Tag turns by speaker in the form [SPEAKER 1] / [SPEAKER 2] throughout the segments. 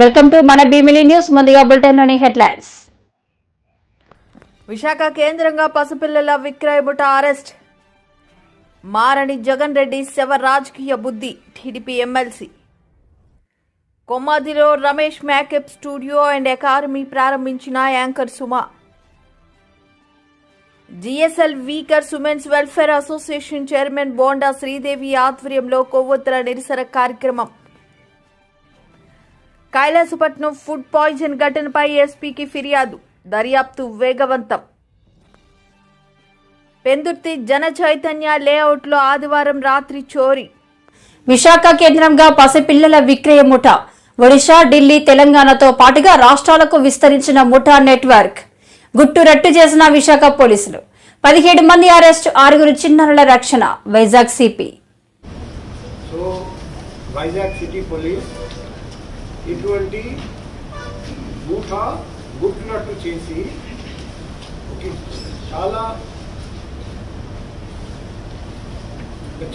[SPEAKER 1] Welcome to మన Bheemili news ముందుగా బులెటిన్లోని headlines.
[SPEAKER 2] Visakha కేంద్రంగా పసిపిల్లల విక్రయబుట అరెస్ట్. మారని జగన్ రెడ్డి శవ రాజకీయ బుద్ధి TDP MLC. కొమ్మాదిలో Ramesh makeup studio and academy ప్రారంభించిన anchor Suma. GSL Vikas women's welfare association chairman Bonda Sridevi ఆధ్వర్యంలో కొవ్వొత్తుల నిరసన కార్యక్రమం. కైలాసపట్నం ఫుడ్ పాయిజన్ ఘటనపై ఎస్పీకి ఫిర్యాదు. దర్యాప్తు వేగవంతం. పెందుర్తి జన చైతన్య లేఅవుట్లో ఆదివారం రాత్రి చోరీ.
[SPEAKER 1] విశాఖ కేంద్రంగా పసిపిల్లల విక్రయ ముఠ. ఒడిశా ఢిల్లీ తెలంగాణతో పాటుగా రాష్ట్రాలకు విస్తరించిన ముఠా నెట్వర్క్. గుట్టు రట్టు చేసిన విశాఖ పోలీసులు. పదిహేడు మంది అరెస్ట్ ఆరుగురు చిన్నారుల రక్షణ. Vizag CP.
[SPEAKER 3] So Vizag city police ఇటువంటి గూఠ గుట్టునట్టు చేసి చాలా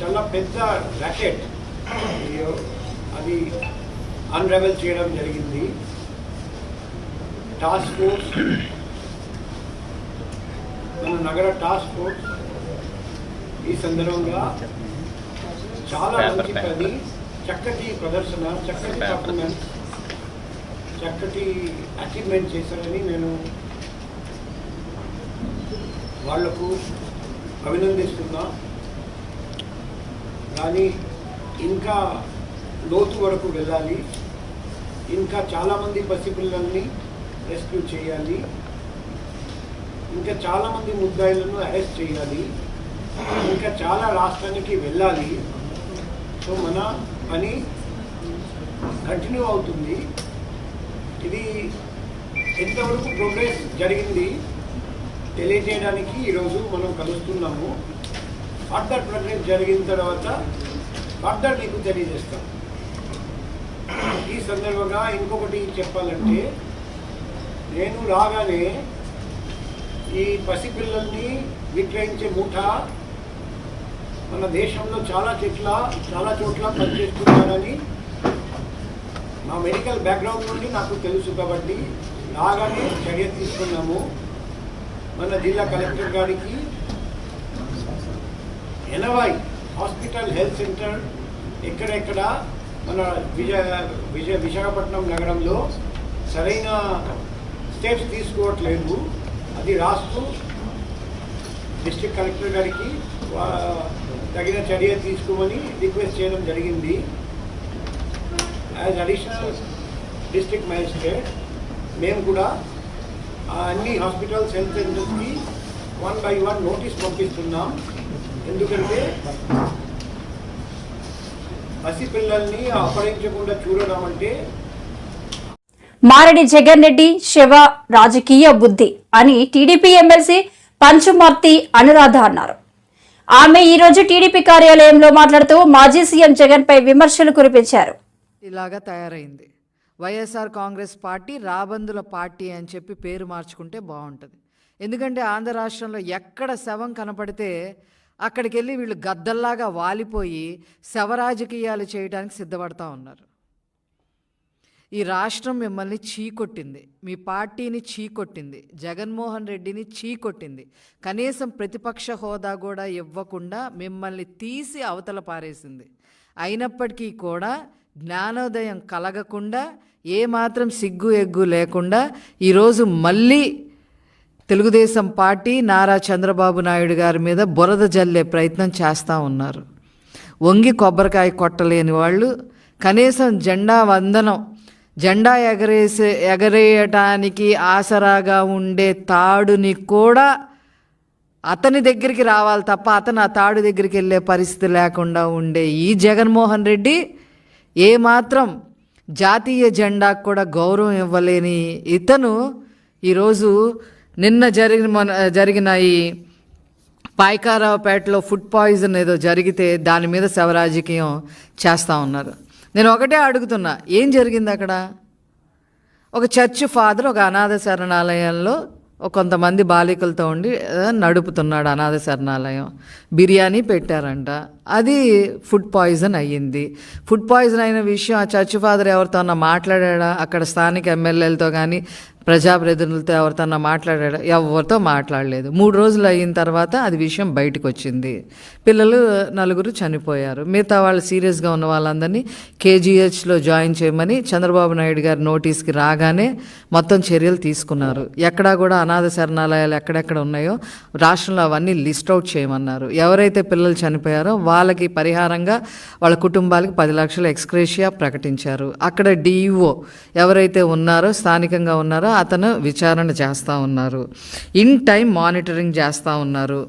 [SPEAKER 3] చాలా పెద్ద ర్యాకెట్ అది అన్రెవెల్ చేయడం జరిగింది. టాస్క్ ఫోర్స్ మన నగర టాస్క్ ఫోర్స్ ఈ సందర్భంగా చాలా మంచి పని చక్కటి ప్రదర్శన చక్కటి పర్ఫార్మెన్స్ చక్కటి అచీవ్మెంట్ చేశారని నేను వాళ్ళకు అభినందిస్తున్నా. కానీ ఇంకా లోతు వరకు వెళ్ళాలి. ఇంకా చాలామంది పసిపిల్లల్ని రెస్క్యూ చేయాలి. ఇంకా చాలామంది ముద్దాయిలను అరెస్ట్ చేయాలి. ఇంకా చాలా రాష్ట్రానికి వెళ్ళాలి. సో మన పని కంటిన్యూ అవుతుంది. ఇది ఎంతవరకు ప్రోగ్రెస్ జరిగింది తెలియజేయడానికి ఈరోజు మనం కలుస్తున్నాము. ఫర్దర్ ప్రోగ్రెస్ జరిగిన తర్వాత ఫర్దర్ మీకు తెలియజేస్తాం. ఈ సందర్భంగా ఇంకొకటి చెప్పాలంటే నేను రాగానే ఈ పసిపిల్లల్ని విక్రయించే మూట మన దేశంలో చాలా చెట్ల చాలా చోట్ల పనిచేస్తున్నారని మా మెడికల్ బ్యాక్గ్రౌండ్ నుండి నాకు తెలుసు కాబట్టి రాగానే చర్య తీసుకున్నాము. మన జిల్లా కలెక్టర్ గారికి ఎనభై హాస్పిటల్ హెల్త్ సెంటర్ ఎక్కడెక్కడ మన విజయ విజయ విశాఖపట్నం నగరంలో సరైన స్టెప్స్ తీసుకోవట్లేదు. అది రాస్తూ డిస్ట్రిక్ట్ కలెక్టర్ గారికి వా- తగిన చర్య తీసుకోమని రిక్వెస్ట్ చేయడం జరిగింది. యాజ్ అడిషనల్ డిస్ట్రిక్ట్ మ్యాజిస్ట్రేట్ మేము కూడా అన్ని హాస్పిటల్స్ హెల్త్ సెంటర్స్కి వన్ బై వన్ నోటీస్ పంపిస్తున్నాం. ఎందుకంటే పసిపిల్లల్ని అపహరించకుండా చూడడం అంటే
[SPEAKER 1] మారడి జగన్ రెడ్డి శివ రాజకీయ బుద్ధి అని టీడీపీ ఎమ్మెల్సీ పంచుమర్తి అనురాధ అన్నారు. ఆమె ఈరోజు టీడీపీ కార్యాలయంలో మాట్లాడుతూ మాజీ సీఎం జగన్ పై విమర్శలు కురిపించారు.
[SPEAKER 4] ఇలాగా తయారైంది. వైఎస్ఆర్ కాంగ్రెస్ పార్టీ రాబందుల పార్టీ అని చెప్పి పేరు మార్చుకుంటే బాగుంటుంది. ఎందుకంటే ఆంధ్ర రాష్ట్రంలో ఎక్కడ శవం కనపడితే అక్కడికి వెళ్ళి వీళ్ళు గద్దల్లాగా వాలిపోయి శవరాజకీయాలు చేయడానికి సిద్ధపడతా ఉన్నారు. ఈ రాష్ట్రం మిమ్మల్ని చీకొట్టింది. మీ పార్టీని చీకొట్టింది. జగన్మోహన్ రెడ్డిని చీకొట్టింది. కనీసం ప్రతిపక్ష హోదా కూడా ఇవ్వకుండా మిమ్మల్ని తీసి అవతల పారేసింది. అయినప్పటికీ కూడా జ్ఞానోదయం కలగకుండా ఏమాత్రం సిగ్గు ఎగ్గు లేకుండా ఈరోజు మళ్ళీ తెలుగుదేశం పార్టీ నారా చంద్రబాబు నాయుడు గారి మీద బురద జల్లే ప్రయత్నం చేస్తూ ఉన్నారు. వంగి కొబ్బరికాయ కొట్టలేని వాళ్ళు కనీసం జెండా వందనం జెండా ఎగరేసే ఎగరేయటానికి ఆసరాగా ఉండే తాడుని కూడా అతని దగ్గరికి రావాలి తప్ప అతను ఆ తాడు దగ్గరికి వెళ్ళే పరిస్థితి లేకుండా ఉండే ఈ జగన్మోహన్ రెడ్డి ఏమాత్రం జాతీయ జెండాకు కూడా గౌరవం ఇవ్వలేని ఇతను ఈరోజు నిన్న జరిగిన మన జరిగిన ఈ పాయకారావుపేటలో ఫుడ్ పాయిజన్ ఏదో జరిగితే దాని మీద శవరాజకీయం చేస్తూ ఉన్నారు. నేను ఒకటే అడుగుతున్నా ఏం జరిగింది అక్కడ? ఒక చర్చ్ ఫాదర్ ఒక అనాథ శరణాలయంలో కొంతమంది బాలికలతో ఉండి నడుపుతున్నాడు అనాథ శరణాలయం. బిర్యానీ పెట్టారంట. అది ఫుడ్ పాయిజన్ అయ్యింది. ఫుడ్ పాయిజన్ అయిన విషయం ఆ చర్చ్ ఫాదర్ ఎవరితో అన్నా మాట్లాడా అక్కడ స్థానిక ఎమ్మెల్యేలతో కానీ ప్రజాప్రతినిధులతో ఎవరితో మాట్లాడాడు? ఎవరితో మాట్లాడలేదు. మూడు రోజులు అయిన తర్వాత అది విషయం బయటకు వచ్చింది పిల్లలు నలుగురు చనిపోయారు. మిగతా వాళ్ళు సీరియస్గా ఉన్న వాళ్ళందరినీ కేజీహెచ్లో జాయిన్ చేయమని చంద్రబాబు నాయుడు గారి నోటీస్కి రాగానే మొత్తం చర్యలు తీసుకున్నారు. ఎక్కడా కూడా అనాథ శరణాలయాలు ఎక్కడెక్కడ ఉన్నాయో రాష్ట్రంలో అవన్నీ లిస్ట్ అవుట్ చేయమన్నారు. ఎవరైతే పిల్లలు చనిపోయారో వాళ్ళకి పరిహారంగా వాళ్ళ కుటుంబాలకి పది లక్షల ఎక్స్క్రేషియా ప్రకటించారు. అక్కడ డిఈఓ ఎవరైతే ఉన్నారో స్థానికంగా ఉన్నారో అతను విచారణ చేస్తూ ఉన్నారు. ఇన్ టైం మానిటరింగ్ చేస్తూ ఉన్నారు.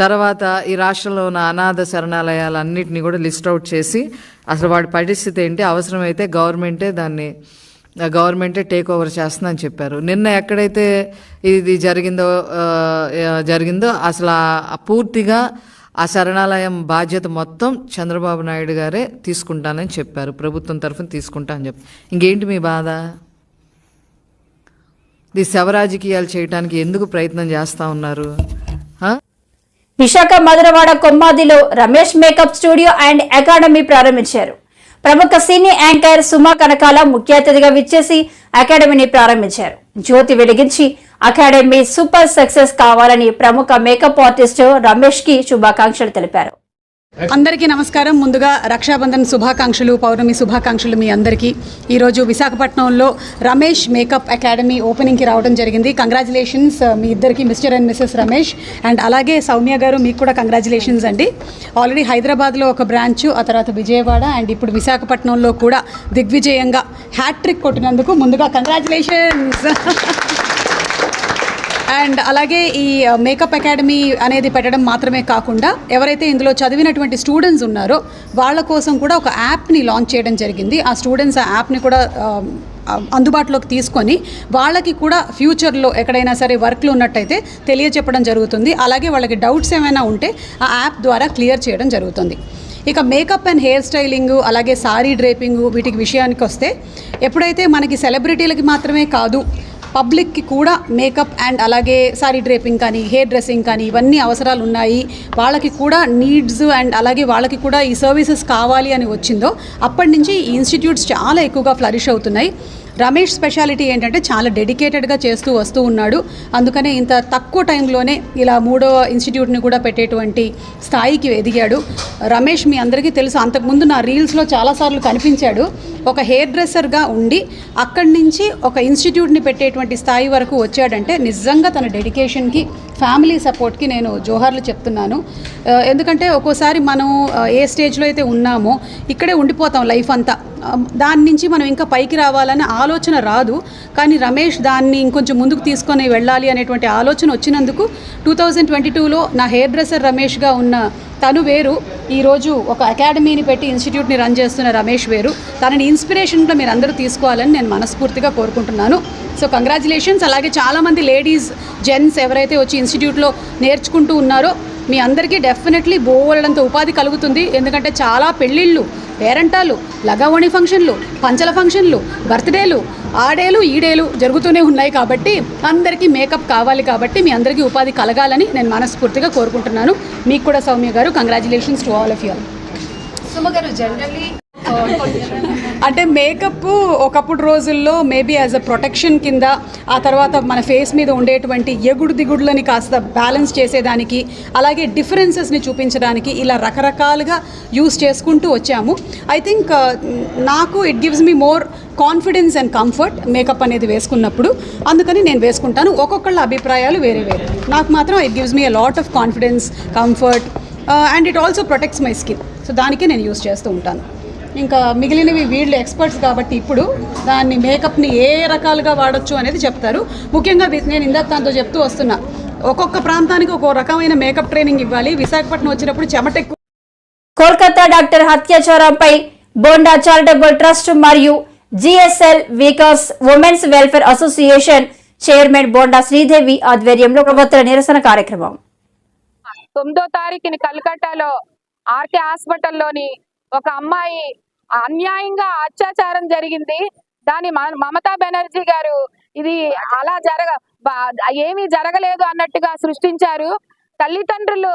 [SPEAKER 4] తర్వాత ఈ రాష్ట్రంలో ఉన్న అనాథ శరణాలయాలన్నింటినీ కూడా లిస్ట్ అవుట్ చేసి అసలు వాడి పరిస్థితి ఏంటి? అవసరమైతే గవర్నమెంటే దాన్ని గవర్నమెంటే టేక్ ఓవర్ చేస్తుందని చెప్పారు. నిన్న ఎక్కడైతే ఇది జరిగిందో జరిగిందో అసలు పూర్తిగా ఆ శరణాలయం బాధ్యత మొత్తం చంద్రబాబు నాయుడు గారే తీసుకుంటానని చెప్పారు. ప్రభుత్వం తరఫున తీసుకుంటా అని చెప్పి. ఇంకేంటి మీ బాధ? ఇది శవ రాజకీయాలు చేయడానికి ఎందుకు ప్రయత్నం చేస్తూ ఉన్నారు?
[SPEAKER 1] Visakha Madhurawada కొమ్మాదిలో Ramesh makeup studio and academy ప్రారంభించారు. ప్రముఖ సినీ యాంకర్ సుమా కనకాల ముఖ్య అతిథిగా విచ్చేసి అకాడమీని ప్రారంభించారు. జ్యోతి వెలిగించి అకాడమీ సూపర్ సక్సెస్ కావాలని ప్రముఖ మేకప్ ఆర్టిస్ట్ రమేష్కి శుభాకాంక్షలు తెలిపారు.
[SPEAKER 5] అందరికీ నమస్కారం. ముందుగా రక్షాబంధన్ శుభాకాంక్షలు పౌర్ణమి శుభాకాంక్షలు మీ అందరికీ. ఈరోజు విశాఖపట్నంలో రమేష్ మేకప్ అకాడమీ ఓపెనింగ్కి రావడం జరిగింది. కంగ్రాచులేషన్స్ uh, మీ ఇద్దరికి mister and missus Ramesh. And అలాగే సౌమ్య గారు మీకు కూడా కంగ్రాచులేషన్స్ అండి. ఆల్రెడీ హైదరాబాద్లో ఒక బ్రాంచ్ ఆ తర్వాత విజయవాడ అండ్ ఇప్పుడు విశాఖపట్నంలో కూడా దిగ్విజయంగా హ్యాట్రిక్ కొట్టినందుకు ముందుగా కంగ్రాచులేషన్స్ అండ్ అలాగే ఈ మేకప్ అకాడమీ అనేది పెట్టడం మాత్రమే కాకుండా ఎవరైతే ఇందులో చదివినటువంటి స్టూడెంట్స్ ఉన్నారో వాళ్ళ కోసం కూడా ఒక యాప్ని లాంచ్ చేయడం జరిగింది. ఆ స్టూడెంట్స్ ఆ యాప్ని కూడా అందుబాటులోకి తీసుకొని వాళ్ళకి కూడా ఫ్యూచర్లో ఎక్కడైనా సరే వర్క్లు ఉన్నట్టయితే తెలియచెప్పడం జరుగుతుంది. అలాగే వాళ్ళకి డౌట్స్ ఏమైనా ఉంటే ఆ యాప్ ద్వారా క్లియర్ చేయడం జరుగుతుంది. ఇక మేకప్ అండ్ హెయిర్ స్టైలింగ్ అలాగే సారీ డ్రేపింగ్ వీటికి విషయానికి వస్తే ఎప్పుడైతే మనకి సెలబ్రిటీలకి మాత్రమే కాదు పబ్లిక్కి కూడా మేకప్ అండ్ అలాగే సారీ డ్రేపింగ్ కానీ హెయిర్ డ్రెస్సింగ్ కానీ ఇవన్నీ అవసరాలు ఉన్నాయి. వాళ్ళకి కూడా నీడ్స్ అండ్ అలాగే వాళ్ళకి కూడా ఈ సర్వీసెస్ కావాలి అని వచ్చిందో అప్పటి నుంచి ఈ ఇన్స్టిట్యూట్స్ చాలా ఎక్కువగా ఫ్లరిష్ అవుతున్నాయి. రమేష్ స్పెషాలిటీ ఏంటంటే చాలా డెడికేటెడ్గా చేస్తూ వస్తూ ఉన్నాడు. అందుకనే ఇంత తక్కువ టైంలోనే ఇలా మూడో ఇన్స్టిట్యూట్ని కూడా పెట్టేటువంటి స్థాయికి ఎదిగాడు. రమేష్ మీ అందరికీ తెలుసు అంతకుముందు నా రీల్స్లో చాలాసార్లు కనిపించాడు. ఒక హెయిర్ డ్రెస్సర్గా ఉండి అక్కడి నుంచి ఒక ఇన్స్టిట్యూట్ని పెట్టేటువంటి స్థాయి వరకు వచ్చాడంటే నిజంగా తన డెడికేషన్కి ఫ్యామిలీ సపోర్ట్కి నేను జోహార్లు చెప్తున్నాను. ఎందుకంటే ఒక్కోసారి మనం ఏ స్టేజ్లో అయితే ఉన్నామో ఇక్కడే ఉండిపోతాం లైఫ్ అంతా. దాని నుంచి మనం ఇంకా పైకి రావాలనే ఆలోచన రాదు. కానీ రమేష్ దాన్ని ఇంకొంచెం ముందుకు తీసుకొని వెళ్ళాలి అనేటువంటి ఆలోచన వచ్చినందుకు టూ థౌజండ్ ట్వంటీ టూలో నా హెయిర్ డ్రెస్సర్ రమేష్గా ఉన్న తను వేరు. ఈరోజు ఒక అకాడమీని పెట్టి ఇన్స్టిట్యూట్ని రన్ చేస్తున్న రమేష్ వేరు. తనని ఇన్స్పిరేషన్గా మీరు అందరూ తీసుకోవాలని నేను మనస్ఫూర్తిగా కోరుకుంటున్నాను. సో కంగ్రాచులేషన్స్ అలాగే చాలామంది లేడీస్ జెంట్స్ ఎవరైతే వచ్చి ఇన్స్టిట్యూట్లో నేర్చుకుంటూ ఉన్నారో మీ అందరికీ డెఫినెట్లీ బోలెడంత ఉపాధి కలుగుతుంది. ఎందుకంటే చాలా పెళ్ళిళ్ళు పేరంటాలు లగవణి ఫంక్షన్లు పంచల ఫంక్షన్లు బర్త్డేలు ఆడేలు ఈడేలు జరుగుతూనే ఉన్నాయి కాబట్టి అందరికీ మేకప్ కావాలి కాబట్టి మీ అందరికీ ఉపాధి కలగాలని నేను మనస్ఫూర్తిగా కోరుకుంటున్నాను. మీకు కూడా సౌమ్య గారు congratulations to all of you అంటే మేకప్ ఒకప్పుడు రోజుల్లో మేబీ యాజ్ అ ప్రొటెక్షన్ కింద ఆ తర్వాత మన ఫేస్ మీద ఉండేటువంటి ఎగుడు దిగుడులని కాస్త బ్యాలెన్స్ చేసేదానికి అలాగే డిఫరెన్సెస్ని చూపించడానికి ఇలా రకరకాలుగా యూస్ చేసుకుంటూ వచ్చాము. ఐ థింక్ uh, నాకు it gives me more confidence and comfort makeup అనేది వేసుకున్నప్పుడు అందుకని నేను వేసుకుంటాను. ఒక్కొక్కళ్ళ అభిప్రాయాలు వేరే వేరే. నాకు మాత్రం it gives me a lot of confidence comfort and it also protects my skin so దానికే నేను యూస్ చేస్తూ ఉంటాను. ఇంకా మిగిలినవి వీళ్ళు ఎక్స్పర్ట్స్ కాబట్టి ఇప్పుడు దాన్ని మేకప్ని ఏ రకాలుగా వాడొచ్చు అనేది చెప్తారు. ముఖ్యంగా నేను ఇందాక దాంతో చెప్తూ వస్తున్నా. ఒక్కొక్క ప్రాంతానికి ఒక్కో రకమైన మేకప్ ట్రైనింగ్ ఇవ్వాలి. విశాఖపట్నం వచ్చినప్పుడు చెమట ఎక్కువ
[SPEAKER 1] కోల్కతా డాక్టర్ హత్యాచారంపై బోండా చారిటబుల్ ట్రస్ట్ మరియు GSL Vikas women's welfare association chairman Bonda Sridevi ఆధ్వర్యంలో ప్రభుత్వ నిరసన కార్యక్రమం.
[SPEAKER 6] తొమ్మిదో తారీఖుని కలకట్టాలో ఆర్కే హాస్పిటల్లోని ఒక అమ్మాయి అన్యాయంగా అత్యాచారం జరిగింది. దాని మ- మమతా బెనర్జీ గారు ఇది అలా జరగ ఏమీ జరగలేదు అన్నట్టుగా సృష్టించారు. తల్లిదండ్రులు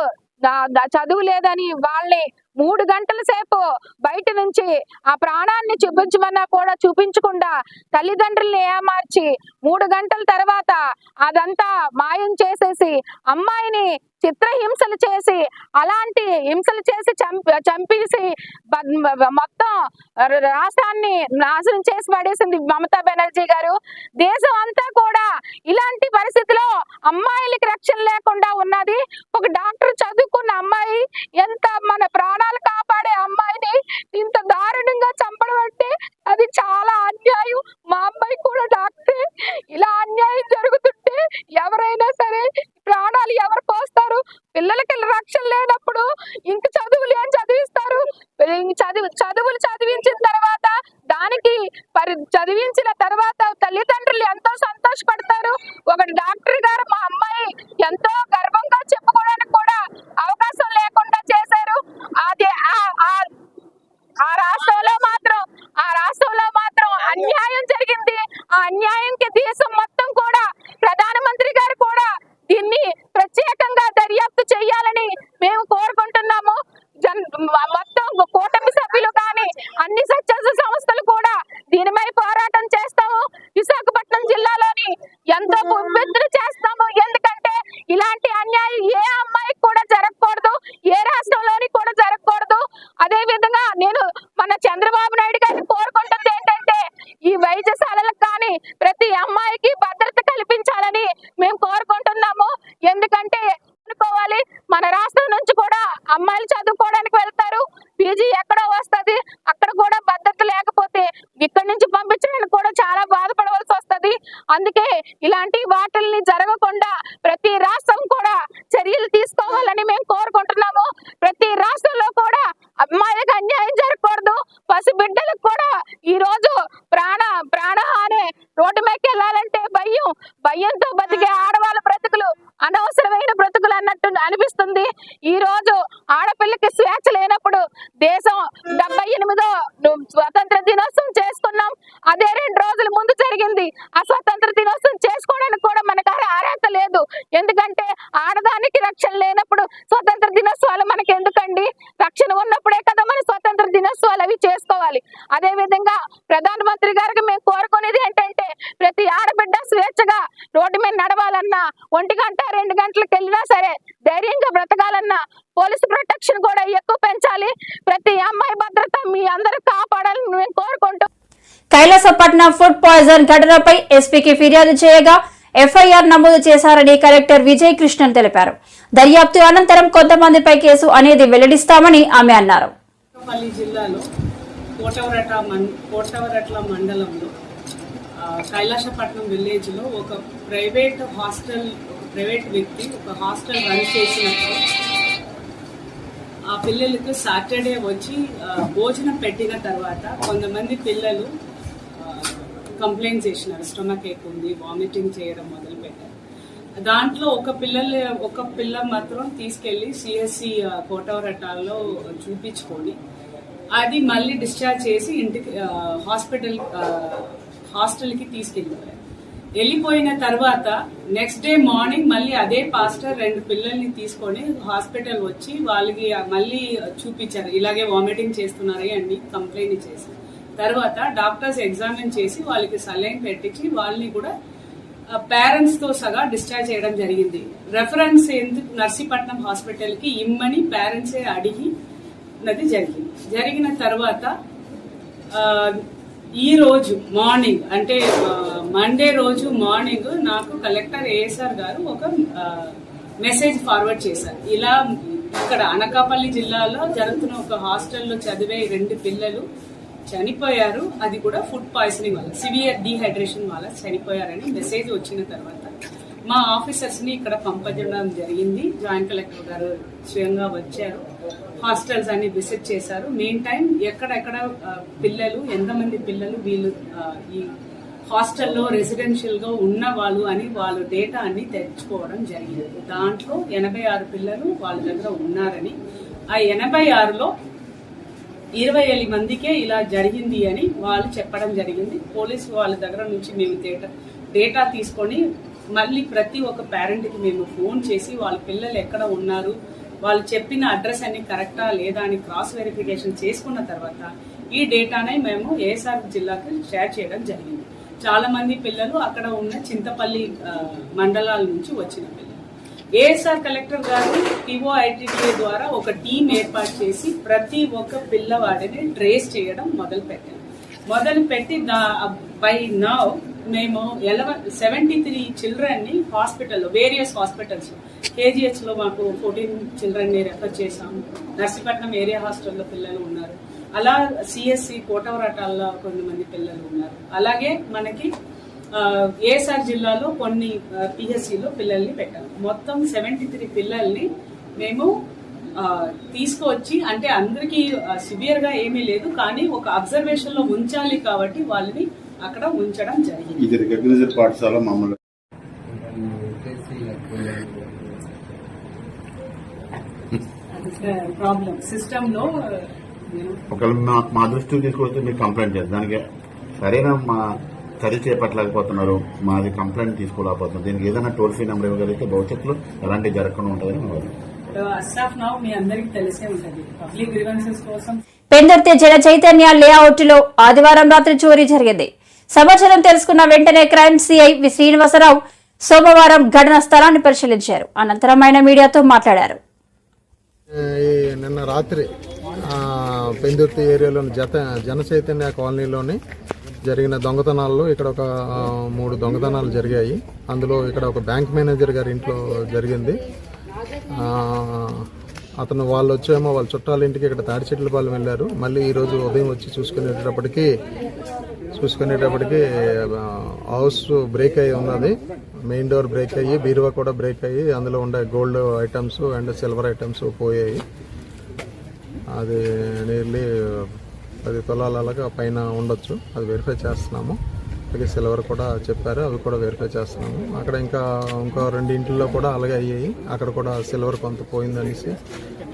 [SPEAKER 6] చదువు లేదని వాళ్ళని మూడు గంటల సేపు బయట నుంచి ఆ ప్రాణాన్ని చూపించమన్నా కూడా చూపించకుండా తల్లిదండ్రుల్ని ఏమార్చి మూడు గంటల తర్వాత అదంతా మాయం చేసేసి అమ్మాయిని చిత్రహింసలు చేసి అలాంటి హింసలు చేసి చంపి చంపేసి మొత్తం రాష్ట్రాన్ని నాశనం చేసి పడేసింది మమతా బెనర్జీ గారు. దేశం అంతా కూడా ఇలాంటి పరిస్థితిలో అమ్మాయిలకి రక్షణ లేకుండా ఉన్నది. ఒక డాక్టర్ చదువుకున్న అమ్మాయి ఎంత మన ప్రాణాలు కాపు ఇంత దారుణంగా చంపడం అంటే అది చాలా అన్యాయం. మా అమ్మాయి కూడా డాక్టరే. ఇలా అన్యాయం జరుగుతుంటే ఎవరైనా సరే ప్రాణాలు ఎవరు పోస్తారు? పిల్లలకి రక్షణ లేనప్పుడు ఇంక చదువులు ఏం చదివిస్తారు? చదువు చదువులు చదివించిన తర్వాత దానికి పరి చదివించిన తర్వాత తల్లిదండ్రులు ఎంతో సంతోషపడతారు. ఒక డాక్టర్ గారు మా అమ్మాయి ఎంతో గర్వంగా చెప్పుకోవడానికి కూడా అవకాశం లేకుండా చేశారు. అది ఆ- రాష్ట్రంలో మాత్రం ఆ రాష్ట్రంలో మాత్రం అన్యాయం జరిగింది ఆ అన్యాయంకి దేశం మొత్తం కూడా ప్రధానమంత్రి గారు కూడా దీన్ని ప్రత్యేకంగా దర్యాప్తు చేయాలని మేము కోరుకుంటున్నాము జన్ మ- మొత్తం కూటమి సభ్యులు కానీ అన్ని స్వచ్ఛంద సంస్థలు కూడా దీనిపై పోరాటం చేస్తాము విశాఖపట్నం జిల్లాలోని ఎంతో ఉవ్వెత్తున చేస్తాము ఎందుకంటే ఇలాంటి అన్యాయం ఏ అమ్మాయికి కూడా జరగకూడదు ఏ రాష్ట్రంలోని కూడా జరగకూడదు అదే విధంగా నేను మన చంద్రబాబు నాయుడు గారిని కోరుకుంటుంది ఏంటంటే ఈ వైద్యశాలలకు కానీ ప్రతి అమ్మాయికి భద్రత కల్పించాలని మేము కోరుకుంటున్నాము ఎందుకంటే అనుకోవాలి మన రాష్ట్రం నుంచి కూడా అమ్మాయిలు చదువుకోవడానికి వెళ్తారు పీజీ ఎక్కడో వస్తది అక్కడ కూడా భద్రత లేకపోతే ఇక్కడి నుంచి పంపించడానికి కూడా చాలా బాధపడవలసి వస్తది అందుకే ఇలాంటి వాటిల్ని జరగకుండా ప్రతి రాష్ట్రం కూడా చర్యలు తీసుకోవాలని మేము కోరుకుంటున్నాము ప్రతి రాష్ట్రంలో కూడా అమ్మాయిలకు అన్యాయం జరగకూడదు పసి బిడ్డలకు కూడా ఈ రోజు ప్రాణ ప్రాణహాని రోడ్డు మీదకి వెళ్ళాలంటే భయం భయంతో బతికే ఆడవాళ్ళ బ్రతుకులు అనవసరమైన బ్రతుకులు అన్నట్టు అనిపిస్తుంది ఈ రోజు ఆడపిల్లకి స్వేచ్ఛ లేనప్పుడు దేశం డెబ్బై ఎనిమిదో స్వతంత్ర దినోత్సవం చేసుకున్నాం. అదే రెండు రోజుల ముందు జరిగింది. ఆ స్వతంత్ర దినోత్సవం చేసుకోవడానికి కూడా మనకు అర్హత లేదు. ఎందుకంటే ఆడదానికి రక్షణ లేనప్పుడు స్వతంత్ర దినోత్సవాలు మనకి ఎందుకండి? రక్షణ ఉన్నప్పుడే కదా మన స్వతంత్ర దినోత్సవాలు అవి చేసుకోవాలి. అదే విధంగా ప్రధానమంత్రి గారికి మేము కోరుకునేది ఏంటంటే ప్రతి ఆడబిడ్డ స్వేచ్ఛగా రోడ్డు మీద నడవాలన్నా ఒంటి గంట రెండు గంటలకు వెళ్ళినా సరే ధైర్యంగా బ్రతకాలన్నా పోలీసు ప్రొటెక్షన్ కూడా ఎక్కువ పెంచాలి. ప్రతి అమ్మాయి భద్రత మీ అందరూ కాపాడాలని మేము కోరుకుంటూ
[SPEAKER 1] కైలాసపట్నం ఫుడ్ పాయిజన్ ఘటనపై ఎస్పీకి ఫిర్యాదు చేయగా ఎఫ్ఐఆర్ నమోదు చేశారని కలెక్టర్ విజయ్ కృష్ణన్ తెలిపారు. దర్యాప్తు అనంతరం కొంతమందిపై కేసు అనేది వెల్లడిస్తామని ఆమె అన్నారు.
[SPEAKER 7] పల్లి జిల్లాలో కోటవరట మన్ కోటవరట్ల మండలంలో ఆ, కైలాసపట్నం విలేజ్లో ఒక ప్రైవేట్ హాస్టల్ ప్రైవేట్ వ్యక్తి ఒక హాస్టల్ రన్ చేసినప్పుడు ఆ పిల్లలకు సాటర్డే వచ్చి భోజనం పెట్టిన తర్వాత కొంతమంది పిల్లలు కంప్లైంట్ చేసినారు. స్టొమక్ ఏక్ ఉంది వామిటింగ్ చేయడం మొదలు పెట్టారు. దాంట్లో ఒక పిల్లలు ఒక పిల్ల మాత్రం తీసుకెళ్ళి సిఎస్సి కోటవరటాల్లో చూపించుకొని అది మళ్ళీ డిశ్చార్జ్ చేసి ఇంటికి హాస్పిటల్ హాస్టల్కి తీసుకెళ్ళిపోయారు. వెళ్ళిపోయిన తర్వాత నెక్స్ట్ డే మార్నింగ్ మళ్ళీ అదే పాస్టర్ రెండు పిల్లల్ని తీసుకొని హాస్పిటల్ వచ్చి వాళ్ళకి మళ్ళీ చూపించారు. ఇలాగే వామిటింగ్ చేస్తున్నారు అని కంప్లైంట్ చేసి. తర్వాత డాక్టర్స్ ఎగ్జామిన్ చేసి వాళ్ళకి సలైన్ పెట్టించి వాళ్ళని కూడా పేరెంట్స్తో సగా డిశ్చార్జ్ చేయడం జరిగింది. రెఫరెన్స్ ఎందుకు నర్సీపట్నం హాస్పిటల్కి ఇమ్మని పేరెంట్సే అడిగి నది జరిగింది. జరిగిన తర్వాత ఈ రోజు మార్నింగ్ అంటే మండే రోజు మార్నింగ్ నాకు కలెక్టర్ ఏఎస్ఆర్ గారు ఒక మెసేజ్ ఫార్వర్డ్ చేశారు. ఇలా ఇక్కడ అనకాపల్లి జిల్లాలో జరుగుతున్న ఒక హాస్టల్లో చదివే రెండు పిల్లలు చనిపోయారు. అది కూడా ఫుడ్ పాయిజనింగ్ వల్ల సివియర్ డీహైడ్రేషన్ వల్ల చనిపోయారని మెసేజ్ వచ్చిన తర్వాత మా ఆఫీసర్స్ని ఇక్కడ పంపించడం జరిగింది. జాయింట్ కలెక్టర్ గారు స్వయంగా వచ్చారు. హాస్టల్స్ అన్ని విజిట్ చేశారు. మెయిన్ టైం ఎక్కడెక్కడ పిల్లలు ఎంతమంది పిల్లలు వీళ్ళు ఈ హాస్టల్లో రెసిడెన్షియల్గా ఉన్న వాళ్ళు అని వాళ్ళు డేటా అన్ని తెచ్చుకోవడం జరిగింది. దాంట్లో ఎనభై ఆరు పిల్లలు వాళ్ళ దగ్గర ఉన్నారని ఆ ఎనభై ఆరులో ఇరవై ఏడు మందికే ఇలా జరిగింది అని వాళ్ళు చెప్పడం జరిగింది. పోలీసు వాళ్ళ దగ్గర నుంచి మేము డేటా డేటా తీసుకొని మళ్ళీ ప్రతి ఒక్క పేరెంట్కి మేము ఫోన్ చేసి వాళ్ళ పిల్లలు ఎక్కడ ఉన్నారు వాళ్ళు చెప్పిన అడ్రస్ అన్ని కరెక్టా లేదా అని క్రాస్ వెరిఫికేషన్ చేసుకున్న తర్వాత ఈ డేటానే మేము ఏఎస్ఆర్ జిల్లాకి షేర్ చేయడం జరిగింది. చాలా మంది పిల్లలు అక్కడ ఉన్న చింతపల్లి మండలాల నుంచి వచ్చిన పిల్లలు. ఏఎస్ఆర్ కలెక్టర్ గారు పిఓ ద్వారా ఒక టీం ఏర్పాటు చేసి ప్రతి ఒక్క పిల్లవాడిని ట్రేస్ చేయడం మొదలు పెట్టారు మొదలు పెట్టి బై నౌ మేము ఎలవన్ సెవెంటీ త్రీ చిల్డ్రన్ని హాస్పిటల్లో వేరియస్ హాస్పిటల్స్ కేజీహెచ్లో మాకు ఫోర్టీన్ చిల్డ్రన్ని రెఫర్ చేశాము. నర్సీపట్నం ఏరియా హాస్టల్లో పిల్లలు ఉన్నారు. అలా సిఎస్సి కోటవరటాల్లో కొంతమంది పిల్లలు ఉన్నారు. అలాగే మనకి ఏఎస్ఆర్ జిల్లాలో కొన్ని పిహెచ్సిలో పిల్లల్ని పెట్టాము మొత్తం సెవెంటీ త్రీ పిల్లల్ని మేము తీసుకువచ్చి అంటే అందరికీ సివియర్గా ఏమీ లేదు కానీ ఒక అబ్జర్వేషన్లో ఉంచాలి కాబట్టి వాళ్ళని అక్కడ ఉంచడం జరిగింది.
[SPEAKER 8] ఇది పాఠశాల మమ్మల్ని
[SPEAKER 7] ప్రాబ్లం. సిస్టమ్లో
[SPEAKER 8] ఒకవేళ మా దృష్టికి తీసుకొస్తే మీరు కంప్లైంట్ చేస్తారు. దానికి సరైన మా చర్య చేపట్టలేకపోతున్నారు. మాది కంప్లైంట్ తీసుకోలేకపోతున్నారు. దీనికి ఏదైనా టోల్ ఫ్రీ నెంబర్ ఇవ్వగలిగితే భవిష్యత్తులో ఎలాంటి జరగకుండా ఉంటుందని మా వాదన.
[SPEAKER 7] అస్సాఫ్ నౌ మీ అందరికి తెలిసే ఉంటది. పబ్లిక్ గ్రీవెన్సెస్ కోసం
[SPEAKER 1] పెందర్తి జన చైతన్య లేఅవుట్లో ఆదివారం రాత్రి చోరీ జరిగింది. సమాచారం తెలుసుకున్న వెంటనే క్రైమ్ సిఐ వి శ్రీనివాసరావు సోమవారం ఘటన స్థలాన్ని పరిశీలించారు. అనంతరం ఆయన మీడియాతో మాట్లాడారు.
[SPEAKER 9] నిన్న రాత్రి పెందుర్తి ఏరియాలోని జత జన చైతన్య కాలనీలోని జరిగిన దొంగతనాల్లో ఇక్కడ ఒక మూడు దొంగతనాలు జరిగాయి. అందులో ఇక్కడ ఒక బ్యాంక్ మేనేజర్ గారి ఇంట్లో జరిగింది. అతను వాళ్ళు వచ్చేమో వాళ్ళ చుట్టాల ఇంటికి ఇక్కడ తాడి చెట్ల పాలెం వెళ్ళారు. మళ్ళీ ఈరోజు ఉదయం వచ్చి చూసుకునేటప్పటికి చూసుకునేటప్పటికి హౌస్ బ్రేక్ అయి ఉన్నది. మెయిన్ డోర్ బ్రేక్ అయ్యి బీరువా కూడా బ్రేక్ అయ్యి అందులో ఉండే gold items and silver items పోయాయి. అది నియర్లీ పది తులాల పైన ఉండొచ్చు. అది వెరిఫై చేస్తున్నాము. అలాగే సిల్వర్ కూడా చెప్పారు అవి కూడా వెరిఫై చేస్తున్నాము. అక్కడ ఇంకా ఇంకో రెండు ఇంట్లో కూడా అలాగే అయ్యాయి. అక్కడ కూడా సిల్వర్ కొంత పోయిందనేసి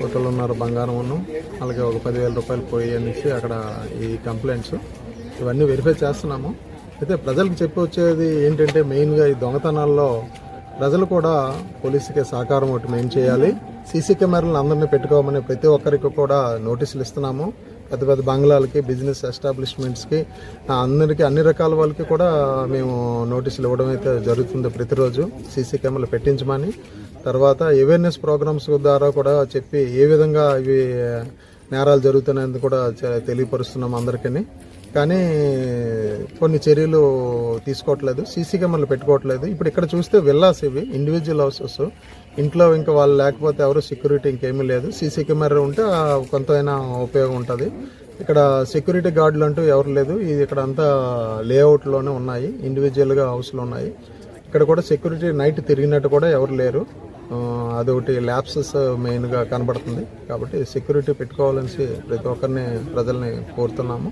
[SPEAKER 9] కోతలు ఉన్నారు బంగారం అలాగే ఒక పదివేల రూపాయలు పోయి అనేసి అక్కడ ఈ కంప్లైంట్స్ ఇవన్నీ వెరిఫై చేస్తున్నాము. అయితే ప్రజలకు చెప్పి వచ్చేది ఏంటంటే మెయిన్గా ఈ దొంగతనాల్లో ప్రజలు కూడా పోలీసుకి సహకారం ఒకటి మేము చేయాలి. సీసీ కెమెరాలను అందరినీ పెట్టుకోమని ప్రతి ఒక్కరికి కూడా నోటీసులు ఇస్తున్నాము. పెద్ద పెద్ద బంగ్లాలకి బిజినెస్ ఎస్టాబ్లిష్మెంట్స్కి అందరికీ అన్ని రకాల వాళ్ళకి కూడా మేము నోటీసులు ఇవ్వడం అయితే జరుగుతుంది ప్రతిరోజు. సీసీ కెమెరాలు పెట్టించమని. తర్వాత అవేర్నెస్ ప్రోగ్రామ్స్ ద్వారా కూడా చెప్పి ఏ విధంగా ఇవి నేరాలు జరుగుతున్నాయని కూడా తెలియపరుస్తున్నాం అందరికీ కానీ కొన్ని చర్యలు తీసుకోవట్లేదు. సీసీ కెమెరాలు పెట్టుకోవట్లేదు. ఇప్పుడు ఇక్కడ చూస్తే విల్లాస్ ఇవి ఇండివిజువల్ హౌసెస్ ఇంట్లో ఇంకా వాళ్ళు లేకపోతే ఎవరు సెక్యూరిటీ ఇంకేమీ లేదు. సీసీ కెమెరా ఉంటే కొంతైనా ఉపయోగం ఉంటుంది. ఇక్కడ సెక్యూరిటీ గార్డులు అంటూ ఎవరు లేదు. ఇది ఇక్కడ అంతా లేఅవుట్లోనే ఉన్నాయి. ఇండివిజువల్గా హౌస్లు ఉన్నాయి. ఇక్కడ కూడా సెక్యూరిటీ నైట్ తిరిగినట్టు కూడా ఎవరు లేరు. అదొకటి ల్యాబ్సెస్ మెయిన్గా కనబడుతుంది. కాబట్టి సెక్యూరిటీ పెట్టుకోవాలని ప్రతి ఒక్కరిని ప్రజల్ని కోరుతున్నాము.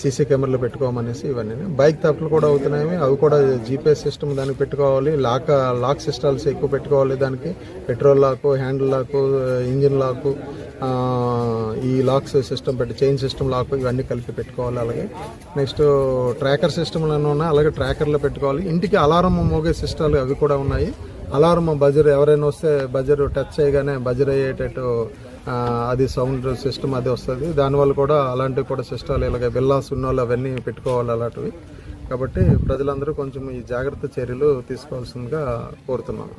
[SPEAKER 9] సీసీ కెమెరాలు పెట్టుకోమనేసి ఇవన్నీ. బైక్ తప్పులు కూడా అవుతున్నాయి. అవి కూడా జీపీఎస్ సిస్టమ్ దానికి పెట్టుకోవాలి. లాక్ లాక్ సిస్టమ్స్ ఎక్కువ పెట్టుకోవాలి దానికి. పెట్రోల్ లాకు హ్యాండిల్ లాకు ఇంజిన్ లాకు ఈ లాక్స్ సిస్టమ్ పెట్టి చైన్ సిస్టమ్ లాక్ ఇవన్నీ కలిపి పెట్టుకోవాలి. అలాగే నెక్స్ట్ ట్రాకర్ సిస్టమ్లను ఉన్నాయి. అలాగే ట్రాకర్లో పెట్టుకోవాలి. ఇంటికి అలారం మోగే సిస్టాలు అవి కూడా ఉన్నాయి. అలారం బజర్ ఎవరైనా వస్తే బజర్ టచ్ చేయగానే బజర్ అయ్యేటట్టు అది సౌండ్ సిస్టమ్ అది వస్తుంది. దానివల్ల కూడా అలాంటివి కూడా సిస్టాలు ఇలాగ బిల్లాస్ ఉన్న వాళ్ళు అవన్నీ పెట్టుకోవాలి అలాంటివి. కాబట్టి ప్రజలందరూ కొంచెం ఈ జాగ్రత్త చర్యలు తీసుకోవాల్సిందిగా కోరుతున్నాను.